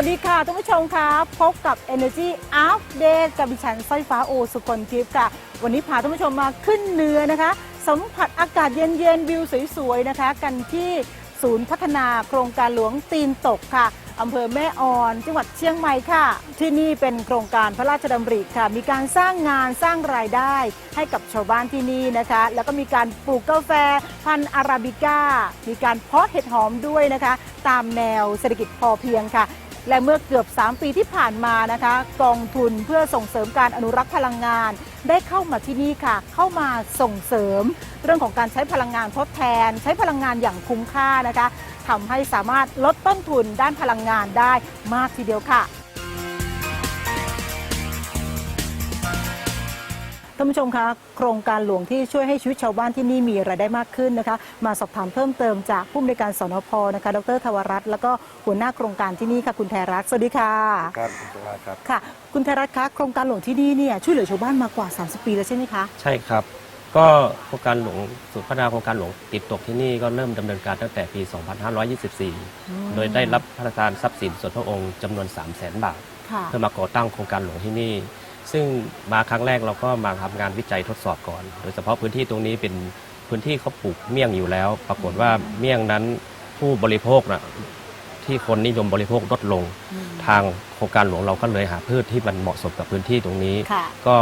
วัสดีค่ะท่านผู้ชมคะพบกับ Energy Update กับดิฉันสร้อยฟ้าโอสุคนทิพย์ค่ะ วันนี้พาท่านผู้ชมมาขึ้นเนือนะคะ สัมผัสอากาศเย็นๆ วิวสวยๆ นะคะ กันที่ศูนย์พัฒนาโครงการหลวงตีนตกค่ะอำเภอแม่ออนจังหวัดเชียงใหม่ค่ะ ที่นี่เป็นโครงการพระราชดำริค่ะ มีการสร้างงานสร้างรายได้ให้กับชาวบ้านที่นี่นะคะ แล้วก็มีการปลูกกาแฟพันธุ์อาราบิก้า มีการเพาะเห็ดหอมด้วยนะคะ ตามแนวเศรษฐกิจพอเพียงค่ะ และเมื่อเกือบ 3 ปีที่ผ่านมานะคะ กองทุนเพื่อส่งเสริมการอนุรักษ์พลังงาน ได้เข้ามาที่นี่ค่ะ เข้ามาส่งเสริม เรื่องของการใช้พลังงานทดแทน ใช้พลังงานอย่างคุ้มค่านะคะทำให้สามารถลดต้นทุนด้านพลังงานได้มากทีเดียวค่ะ ท่านผู้ชมคะโครงการหลวงที่ช่วยให้ชีวิตชาวบ้านที่นี่มีรายได้มากขึ้นนะคะ มาสอบถามเพิ่มเติมจากผู้อำนวยการสนพนะคะ ดรทวรัตน์แล้วก็หัวหน้าโครงการที่นี่ค่ะคุณแทรักษ์สวัสดีค่ะครับคุณสุภาพครับค่ะ คุณแทรัตน์คะโครงการหลวงที่นี่เนี่ยช่วยเหลือชาวบ้านมากว่า 30 ปีแล้วใช่ไหมคะใช่ครับ ก็โครงการหลวงศูนย์พัฒนาโครงการหลวงติดตกที่นี่ก็เริ่มดำเนินการตั้งแต่ปี 2524 โดยได้รับพระราชทานทรัพย์สินส่วนพระองค์จำนวน 3 0 0แสนบาท ค่ะ เพื่อมาก่อตั้งโครงการหลวงที่นี่ ซึ่งมาครั้งแรกเราก็มาทำงานวิจัยทดสอบก่อน โดยเฉพาะพื้นที่ตรงนี้เป็นพื้นที่เขาปลูกเมี่ยงอยู่แล้ว ปรากฏว่าเมี่ยงนั้นผู้บริโภคนะที่คนนิยมบริโภคลดลง ทางโครงการหลวงเราก็เลยหาพืชที่มันเหมาะสมกับพื้นที่ตรงนี้ค่ะก็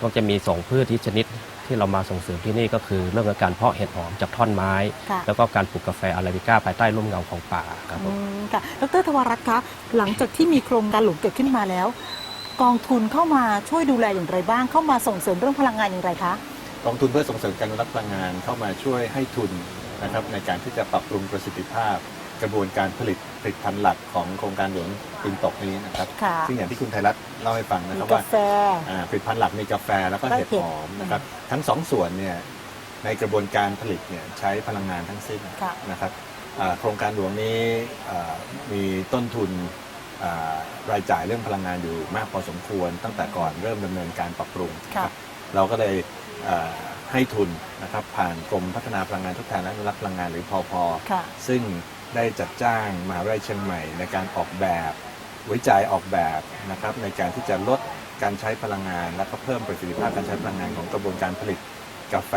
ก็จะมีสองพืชที่ชนิดที่เรามาส่งเสริมที่นี่ก็คือเรื่องของการเพาะเห็ดหอมจากท่อนไม้ค่ะแล้วก็การปลูกกาแฟอาราบิก้าภายใต้ร่มเงาของป่าครับผอืมมค่ะดรทวรัตน์คะหลังจากที่มีโครงการหลวงเกิดขึ้นมาแล้ว กองทุนเข้ามาช่วยดูแลอย่างไรบ้าง เข้ามาส่งเสริมเรื่องพลังงานอย่างไรคะ กองทุนเพื่อส่งเสริมการอนุรักษ์พลังงานเข้ามาช่วยให้ทุนนะครับในการที่จะปรับปรุงประสิทธิภาพ กระบวนการผลิตผลิตภัณฑ์หลักของโครงการหลวงปินตกนี้นะครับ ค่ะ ซึ่งอย่างที่คุณไทยรัฐเล่าให้ฟังนะมีครับกาว่า แฟ อ่าผลิตภัณฑ์หลักมีกาแฟแล้วก็และเห็ดเห็ดหอมนะครับทั้งสองส่วนเนี่ยในกระบวนการผลิตเนี่ยใช้พลังงานทั้งสิ้นค่ะนะครับอ่าโครงการหลวงนี้อ่ามีต้นทุนอ่า รายจ่ายเรื่องพลังงานอยู่มากพอสมควร ตั้งแต่ก่อนเริ่มดำเนินการปรับปรุงค่ะนะครับเราก็เลยเอ่อให้ทุนนะครับผ่านกรมพัฒนาพลังงานทดแทนและอนุรักษ์พลังงานหรือพอพค่ะซึ่งได้จัดจ้างมหาวิทยาลัยเชียงใหม่ในการออกแบบวิจัยออกแบบนะครับในการที่จะลดการใช้พลังงาน และก็เพิ่มประสิทธิภาพการใช้พลังงานของกระบวนการผลิตกาแฟ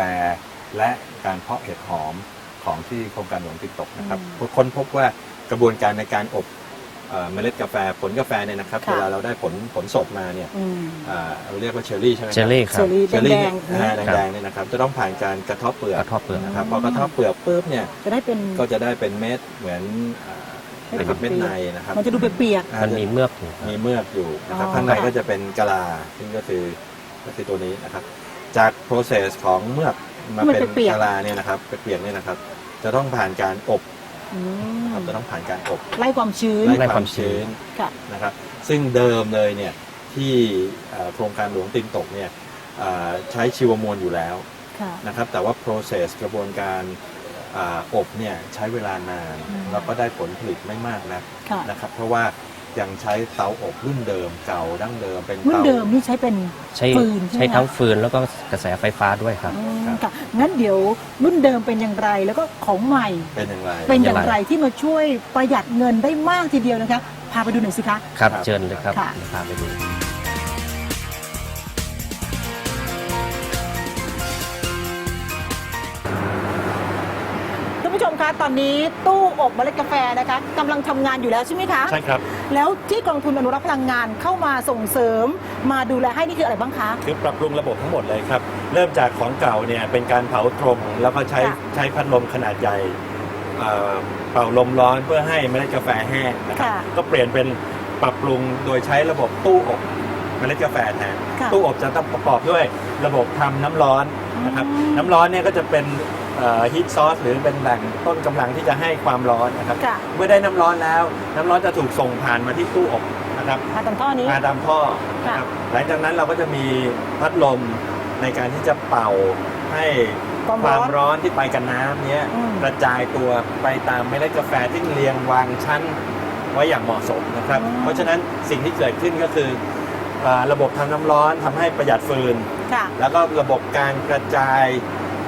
และการเพาะเห็ดหอมของที่โครงการหลวงติดตกนะครับอืมค้นพบว่ากระบวนการในการอบ เอ่อเมล็ดกาแฟผลกาแฟเนี่ยนะครับค่ะ เวลาเราได้ผลผลสดมาเนี่ยอืมอ่าเราเรียกว่าเชอร์รี่ใช่ไหมคเจรับลลี่คเชรัอบรี่เชอร์รี่แดงเนี่ยๆอ่านี่แดงๆเนี่ยนะครับจะต้องผ่านการกระเทาะเปลือกกระเทาะเปลือก นะครับพอกระเทาะเปลือกปุ๊บเนี่ยจะได้เป็น ก็จะได้เป็นเม็ดเหมือนอ่าเม็ดนะครับเม็ดในนะครับมันจะดูเปียกมันมีเมือกอยู่ครับ มีเมือกอยู่นะครับอ๋อข้างในค่ะ ก็จะเป็นกะลาซึ่งก็คือก็คือตัวนี้นะครับ จาก process ของเมือกมาเป็นกะลาเนี่ยนะครับเป็นเปียกเนี่ยนะครับ จะต้องผ่านการอบๆ อืมนะครับจะต้องผ่านการอบไล่ความชื้น ไล่ไล่ความมคาวชื้ชื้นนค่ะ นะครับ ซึ่งเดิมเลยเนี่ยที่เอ่อโครงการหลวงตินตกเนี่ยเอ่อใช้ชีวมวลอยู่แล้วค่ะ นะครับ แต่ว่า process กระบวนการอ่าอบเนี่ยใช้เวลานาน อืม แล้วก็ได้ผลผลิตไม่มากนะค่ะ นะครับเพราะว่า ยังใช้เตาอบรุ่นเดิมเก่าดั้งเดิมเป็นรุ่นเตา เดิมนี่ใช้เป็น ใช้ฟืนใช่ไหม ใช้ทั้งคะฟืนแล้วก็กระแสไฟฟ้าด้วยครับ อืมค่ะงั้นเดี๋ยวรุ่นเดิมเป็นอย่างไรแล้วก็ของใหม่ เป็นอย่างไร เป็นอย่างอย่างไรไรที่มาช่วยประหยัดเงินได้มากทีเดียวนะคะ พาไปดูหน่อยสิคะ ครับ ครับ เชิญเลยครับค่ะเดี๋ยวพาไปดู ผู้ชมคะตอนนี้ตู้อบเมล็ดกาแฟนะคะกำลังทำงานอยู่แล้วใช่ไหมคะใช่ครับ แล้วที่กองทุนอนุรักษ์พลังงานเข้ามาส่งเสริม มาดูแลให้นี่คืออะไรบ้างคะ คือปรับปรุงระบบทั้งหมดเลยครับ เริ่มจากของเก่าเนี่ยเป็นการเผาตรงแล้วก็ใช้ค่ะ ใช้พัดลมขนาดใหญ่เอ่อเป่าลมร้อนเพื่อให้เมล็ดกาแฟแห้งนะครับค่ะก็เปลี่ยนเป็นปรับปรุงโดยใช้ระบบตู้อบเมล็ดกาแฟแทนค่ะ ตู้อบจะต้องประกอบด้วยระบบทำน้ำร้อน นะครับอืมน้ำร้อนเนี่ยก็จะเป็นฮีทซอสหรือเป็นแหล่งต้นกำลังที่จะให้ความร้อนนะครับ ค่ะ เมื่อได้น้ำร้อนแล้ว น้ำร้อนจะถูกส่งผ่านมาที่ตู้อบนะครับ มาตามท่อนี้ มาตามท่อนะครับหลังจากนั้นเราก็จะมีพัดลมในการที่จะเป่าให้ความคร้วาอมนร้อนที่ไปกับน้ำเนี้ยอืม กระจายตัวไปตามเมล็ดกาแฟที่เรียงวางชั้นไว้อย่างเหมาะสมนะครับอืมเพราะฉะนั้นสิ่งที่เกิดขึ้นก็คืออ่า ระบบทำน้ำร้อนทำให้ประหยัดฟืน ค่ะ แล้วก็ระบบการกระจาย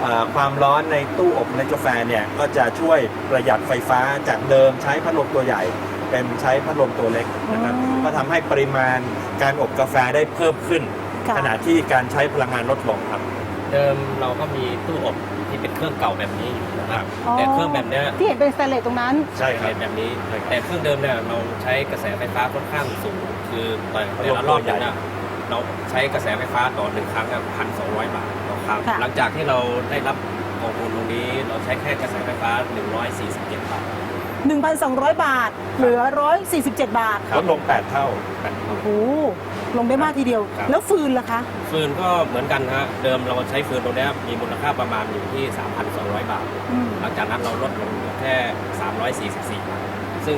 อ่าความร้อนในตู้อบเมล็ดกาแฟเนี่ยก็จะช่วยประหยัดไฟฟ้าจากเดิมใช้พัดลมตัวใหญ่ไปเป็นใช้พัดลมตัวเล็กนะครับอืม ก็ทำให้ปริมาณการอบกาแฟได้เพิ่มขึ้น ค่ะ ขณะที่การใช้พลังงานลดลงครับ เดิมเราก็มีตู้อบที่เป็นเครื่องเก่าแบบนี้อยู่นะครับอ๋อ แต่เครื่องแบบเนี้ยที่เห็นเป็นสแตนเลสตรงนั้น ใช่ครับ เป็นแบบนี้แต่เครื่องเดิมเนี่ยเราใช้กระแสไฟฟ้าค่อนข้างสูง คือแต่แต่ละรอบเนี่ยนะเราใช้กระแสไฟฟ้าต่อหนึ่งครั้งพันสองร้อยบาทต่อครั้งค่ะ หลังจากที่เราได้รับกองทุนตรงนี้เราใช้แค่กระแสไฟฟ้า 147 บาท 1,200 บาท เหลือ 147 บาทลดลง 8 เท่า โอ้โห ลงได้มากทีเดียว ครับ แล้วฟืนล่ะคะ ฟืนก็เหมือนกันฮะเดิมเราใช้ฟืนตรงเนี้ยมีมูลค่าประมาณอยู่ที่ 3,200 บาท อืม หลังจากนั้นเราลดลงเหลือแค่ 344 บาท ซึ่ง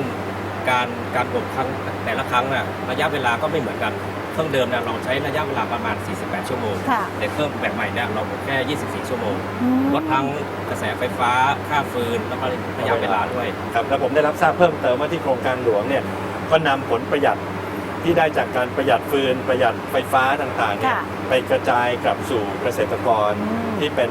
การการอบครั้งแต่ละครั้งน่ะระยะเวลาก็ไม่เหมือนกัน เครื่องเดิมเนี่ยเราใช้ระยะเวลาประมาณ 48 ชั่วโมง ค่ะ แต่เครื่องแบบใหม่เนี่ยเราอบแค่ 24 ชั่วโมง อืม ลดทั้งกระแสไฟฟ้า ค่าฟืน แล้วก็ระยะเวลาด้วย ครับแล้วผมได้รับทราบเพิ่มเติมว่าที่โครงการหลวงเนี่ยก็นำผลประหยัด ที่ได้จากการประหยัดฟืนประหยัดไฟฟ้าต่างๆเนี่ยค่ะไปกระจายกลับสู่เกษตรกรอืม ที่เป็น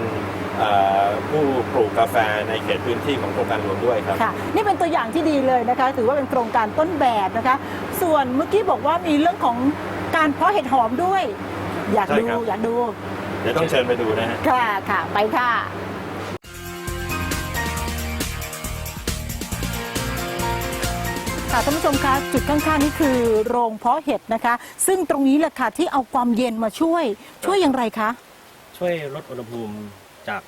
เอ่อผู้ปลูกกาแฟในเขตพื้นที่ของโครงการหลวงด้วยครับ ค่ะ นี่เป็นตัวอย่างที่ดีเลยนะคะ ถือว่าเป็นโครงการต้นแบบนะคะ ส่วนเมื่อกี้บอกว่ามีเรื่องของการเพาะเห็ดหอมด้วย อยากใช่ดูครับ อยากดู เดี๋ยวต้องเชิญไปดูนะฮะ ค่ะค่ะ ไปค่ะ ค่ะท่านผู้ชมคะจุดข้างๆนี่คือโรงเพาะเห็ดนะคะ ซึ่งตรงนี้แหละค่ะที่เอาความเย็นมาช่วยช่วยอย่างไรคะ ช่วยลดอุณหภูมิจาก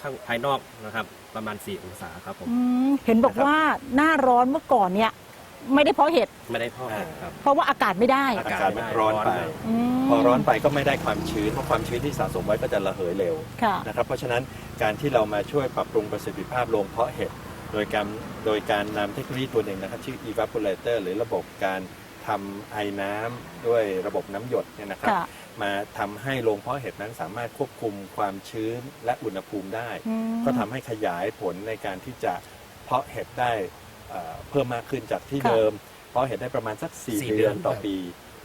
ข้างภายนอกนะครับ ประมาณ 4 องศาครับผม อืมเห็นบอกว่าหน้าร้อนเมื่อก่อนเนี่ย ไม่ได้เพาะเห็ดไม่ได้พ่อเห็ดครับ เพราะว่าอากาศไม่ได้อาอากาศมันร้อนไป อืมพอร้อนไปก็ไม่ได้ความชื้นเพราะความชื้นที่สะสมไว้ก็จะระเหยเร็วค่ะ นะครับเพราะฉะนั้นการที่เรามาช่วยปรับปรุงประสิทธิภาพโรงเพาะเห็ด โดยการโดยการนำเทคโนโลยีตัวหนึ่งนะครับ ชื่อ evaporator หรือระบบการทำไอ้น้ำด้วยระบบน้ำหยดเนี่ยนะครับ ค่ะมาทำให้โรงเพาะเห็ดนั้นสามารถควบคุมความชื้นและอุณหภูมิได้ อืม ก็ทำให้ขยายผลในการที่จะเพาะเห็ดได้เอ่อเพิ่มมากขึ้นจากที่ค่ะ เดิม เพาะเห็ดได้ประมาณสักสี่4เดือนเดือนต่อปี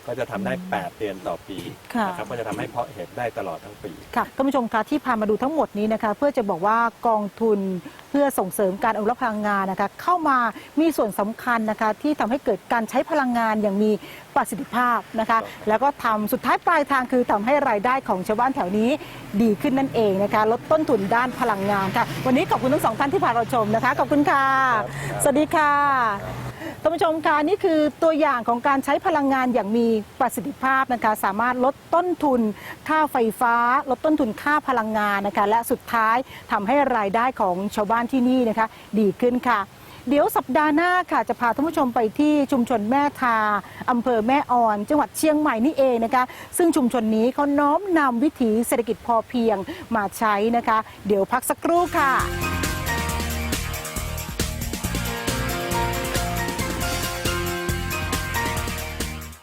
ก็จะทำได้อืม8เดือนต่อปีค่ะ นะครับก็จะทำให้เพาะเห็ดได้ตลอดทั้งปี ค่ะท่านผู้ชมคะที่พามาดูทั้งหมดนี้นะคะ เพื่อจะบอกว่ากองทุนเพื่อส่งเสริมการอนุรักษ์พลังงานนะคะ เข้ามามีส่วนสำคัญนะคะ ที่ทำให้เกิดการใช้พลังงานอย่างมีประสิทธิภาพนะคะ แล้วก็ทำสุดท้ายปลายทางคือทำให้รายได้ของชาวบ้านแถวนี้ดีขึ้นนั่นเองนะคะ ลดต้นทุนด้านพลังงานค่ะ วันนี้ขอบคุณทั้งสองท่านที่พาเราชมนะคะขอบคุณค่ะ ครับ สวัสดีค่ะ ท่านผู้ชมคะนี่คือตัวอย่างของการใช้พลังงานอย่างมีประสิทธิภาพนะคะ สามารถลดต้นทุนค่าไฟฟ้า ลดต้นทุนค่าพลังงานนะคะ และสุดท้ายทำให้รายได้ของชาวบ้านที่นี่นะคะ ดีขึ้นค่ะ เดี๋ยวสัปดาห์หน้าค่ะจะพาท่านผู้ชมไปที่ชุมชนแม่ทาอำเภอแม่ออน จังหวัดเชียงใหม่นี่เองนะคะ ซึ่งชุมชนนี้เขาน้อมนำวิถีเศรษฐกิจพอเพียงมาใช้นะคะ เดี๋ยวพักสักครู่ค่ะ